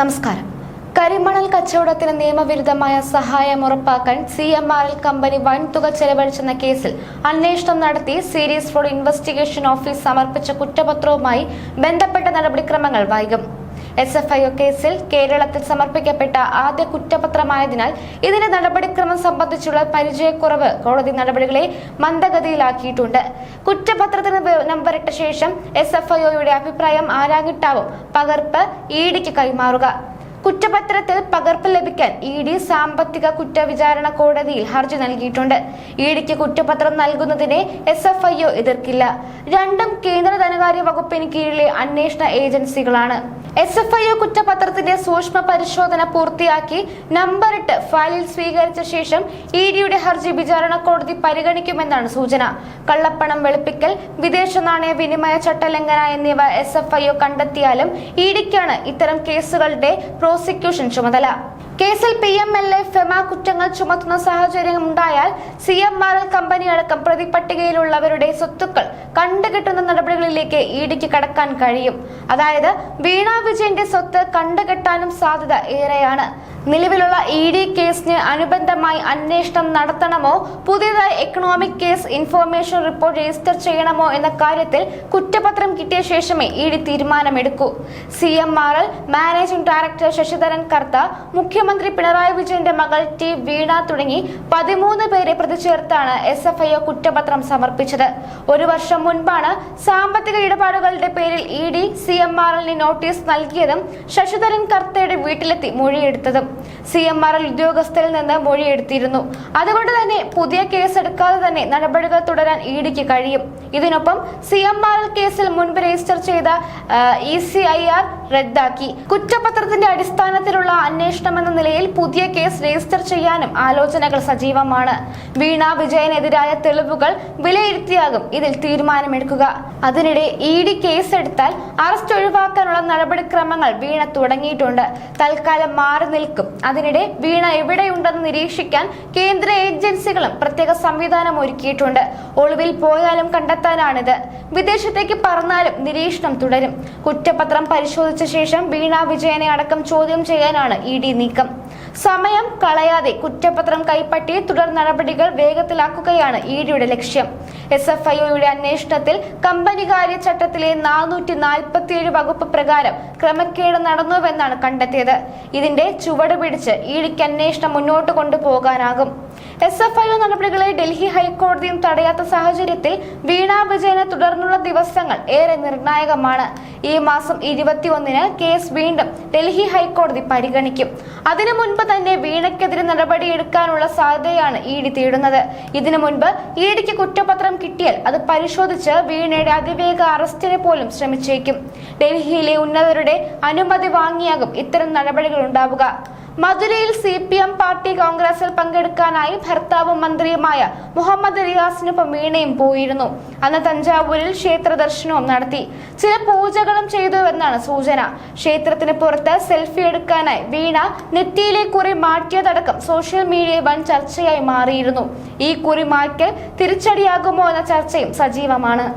നമസ്കാരം. കരിമണൽ കച്ചവടത്തിന് നിയമവിരുദ്ധമായ സഹായം ഉറപ്പാക്കാൻ C M R L company വൻതുക ചെലവഴിച്ചെന്ന കേസിൽ അന്വേഷണം നടത്തി സീരീസ് ഫ്രോഡ് ഇൻവെസ്റ്റിഗേഷൻ ഓഫീസ് സമർപ്പിച്ച കുറ്റപത്രവുമായി ബന്ധപ്പെട്ട നടപടിക്രമങ്ങൾ വൈകും. എസ് എഫ് ഐ കേസിൽ കേരളത്തിൽ സമർപ്പിക്കപ്പെട്ട ആദ്യ കുറ്റപത്രമായതിനാൽ ഇതിന്റെ നടപടിക്രമം സംബന്ധിച്ചുള്ള പരിചയക്കുറവ് കോടതി നടപടികളെ മന്ദഗതിയിലാക്കിയിട്ടുണ്ട്. കുറ്റപത്രത്തിന് നമ്പറിട്ട ശേഷം എസ് എഫ് ഐ ഒയുടെ അഭിപ്രായം ആരാഞ്ഞിട്ടാവും പകർപ്പ് ഇ ഡിക്ക് കൈമാറുക. കുറ്റപത്രത്തിൽ പകർപ്പ് ലഭിക്കാൻ ഇ ഡി സാമ്പത്തിക കുറ്റവിചാരണ കോടതിയിൽ ഹർജി നൽകിയിട്ടുണ്ട്. ഇ ഡിക്ക് കുറ്റപത്രം നൽകുന്നതിനെ എസ് എഫ് ഐ ഒ എതിർക്കില്ല. രണ്ടും കേന്ദ്ര ധനകാര്യ വകുപ്പിന് കീഴിലെ അന്വേഷണ ഏജൻസികളാണ്. എസ് എഫ് ഐ ഒ കുറ്റപത്രത്തിന്റെ സൂക്ഷ്മ പരിശോധന പൂർത്തിയാക്കി നമ്പറിട്ട് ഫയലിൽ സ്വീകരിച്ച ശേഷം ഇ ഡിയുടെ ഹർജി വിചാരണ കോടതി പരിഗണിക്കുമെന്നാണ് സൂചന. കള്ളപ്പണം വെളുപ്പിക്കൽ വിദേശ നാണയ വിനിമയ ചട്ടലംഘന എന്നിവ എസ് എഫ് ഐ ഒ കണ്ടെത്തിയാലും ഇ ഡിക്കാണ് ഇത്തരം കേസുകളുടെ പ്രോസിക്യൂഷൻ ചുമതല കേസിൽ P M L A FEMA കുറ്റങ്ങൾ ചുമത്തുന്ന സാഹചര്യം ഉണ്ടായാൽ C M R L company അടക്കം പ്രതിപട്ടികയിലുള്ളവരുടെ സ്വത്തുക്കൾ കണ്ടുകെട്ടുന്ന നടപടികളിലേക്ക് ഇ ഡിക്ക് കടക്കാൻ കഴിയും. അതായത് വീണ വിജയന്റെ സ്വത്ത് കണ്ടുകെട്ടാനും സാധ്യത ഏറെയാണ്. നിലവിലുള്ള ഇ ഡി കേസിന് അനുബന്ധമായി അന്വേഷണം നടത്തണമോ? പുതിയതായി economic case information report register ചെയ്യണമോ എന്ന കാര്യത്തിൽ കുറ്റപത്രം കിട്ടിയ ശേഷമേ E D തീരുമാനമെടുക്കൂ. C M R L managing director Sasidharan Kartha മുഖ്യമന്ത്രി പിണറായി വിജയന്റെ മകൾ ടി വീണ തുടങ്ങി പതിമൂന്ന് പേരെ പ്രതി ചേർത്താണ് എസ് എഫ് ഐ കുറ്റപത്രം സമർപ്പിച്ചത്. ഒരു വർഷം മുൻപാണ് സാമ്പത്തിക ഇടപാടുകളുടെ പേരിൽ E D C M R എല്ലിന് നോട്ടീസ് നൽകിയതും ശശിധരൻ കർത്തയുടെ വീട്ടിലെത്തി മൊഴിയെടുത്തതും. സി എം ആർ എൽ ഉദ്യോഗസ്ഥരിൽ നിന്ന് മൊഴിയെടുത്തിരുന്നു. അതുകൊണ്ട് തന്നെ പുതിയ കേസെടുക്കാതെ തന്നെ നടപടികൾ തുടരാൻ ഇ ഡിക്ക് കഴിയും. ഇതിനൊപ്പം സി എം ആർ എൽ കേസിൽ മുൻപ് രജിസ്റ്റർ ചെയ്ത ഇ സി ഐ ആർ റദ്ദാക്കി. കുറ്റപത്രത്തിന്റെ അടിസ്ഥാനത്തിലുള്ള അന്വേഷണം എന്ന നിലയിൽ പുതിയ കേസ് രജിസ്റ്റർ ചെയ്യാനും ആലോചനകൾ സജീവമാണ്. വീണ വിജയനെതിരായ തെളിവുകൾ വിലയിരുത്തിയാകും ഇതിൽ തീരുമാനമെടുക്കുക. അതിനിടെ ഇ ഡി കേസെടുത്താൽ അറസ്റ്റ് ഒഴിവാക്കാനുള്ള നടപടിക്രമങ്ങൾ വീണ തുടങ്ങിയിട്ടുണ്ട്. തൽക്കാലം മാറി നിൽക്കും. അതിനിടെ വീണ എവിടെയുണ്ടെന്ന് നിരീക്ഷിക്കാൻ കേന്ദ്ര ഏജൻസികളും പ്രത്യേക സംവിധാനം ഒരുക്കിയിട്ടുണ്ട്. ഒളിവിൽ പോയാലും കണ്ടെത്താനാണിത്. വിദേശത്തേക്ക് പറഞ്ഞാലും നിരീക്ഷണം തുടരും. കുറ്റപത്രം പരിശോധിച്ച ശേഷം വീണ വിജയനെ അടക്കം ചോദ്യം ചെയ്യാനാണ് ഇ ഡി നീക്കം. സമയം കളയാതെ കുറ്റപത്രം കൈപ്പറ്റി തുടർ നടപടികൾ വേഗത്തിലാക്കുകയാണ് ഇഡിയുടെ ലക്ഷ്യം. എസ് എഫ് ഐയുടെ അന്വേഷണത്തിൽ കമ്പനികാര്യ ചട്ടത്തിലെ നാനൂറ്റി നാൽപ്പത്തിയേഴ് വകുപ്പ് പ്രകാരം ക്രമക്കേട് നടന്നുവെന്നാണ് കണ്ടെത്തിയത്. ഇതിന്റെ ചുവട് പിടിച്ച് ഇഡിക്ക് ഡിക്ക് അന്വേഷണം മുന്നോട്ട് കൊണ്ടുപോകാനാകും. എസ് എഫ് ഐ ഒ നടപടികളെ ഡൽഹി ഹൈക്കോടതിയും തടയാത്ത സാഹചര്യത്തിൽ വീണ വിജയനെ തുടർന്നുള്ള ദിവസങ്ങൾ ഏറെ നിർണായകമാണ്. ഈ മാസം ഇരുപത്തിയൊന്നിന് കേസ് വീണ്ടും ഡൽഹി ഹൈക്കോടതി പരിഗണിക്കും. അതിനു മുൻപ് തന്നെ വീണയ്ക്കെതിരെ നടപടിയെടുക്കാനുള്ള സാധ്യതയാണ് ഇ ഡി തേടുന്നത്. ഇതിനു മുൻപ് ഇ ഡിക്ക് കുറ്റപത്രം കിട്ടിയാൽ അത് പരിശോധിച്ച് വീണയുടെ അതിവേഗ അറസ്റ്റിന് പോലും ശ്രമിച്ചേക്കും. ഡൽഹിയിലെ ഉന്നതരുടെ അനുമതി വാങ്ങിയാകും ഇത്തരം നടപടികൾ ഉണ്ടാവുക. മധുരയിൽ സി പി എം പാർട്ടി കോൺഗ്രസിൽ പങ്കെടുക്കാനായി ഭർത്താവും മന്ത്രിയുമായ മുഹമ്മദ് റിയാസിനൊപ്പം വീണയും പോയിരുന്നു. അന്ന് തഞ്ചാവൂരിൽ ക്ഷേത്ര ദർശനവും നടത്തി. ചില പൂജകളും ചെയ്തു എന്നാണ് സൂചന. ക്ഷേത്രത്തിന് പുറത്ത് സെൽഫി എടുക്കാനായി വീണ നെറ്റിയിലെ കുറി മാറ്റിയതടക്കം സോഷ്യൽ മീഡിയയിൽ വൻ ചർച്ചയായി മാറിയിരുന്നു. ഈ കുറി മാറ്റൽ തിരിച്ചടിയാകുമോ എന്ന ചർച്ചയും സജീവമാണ്.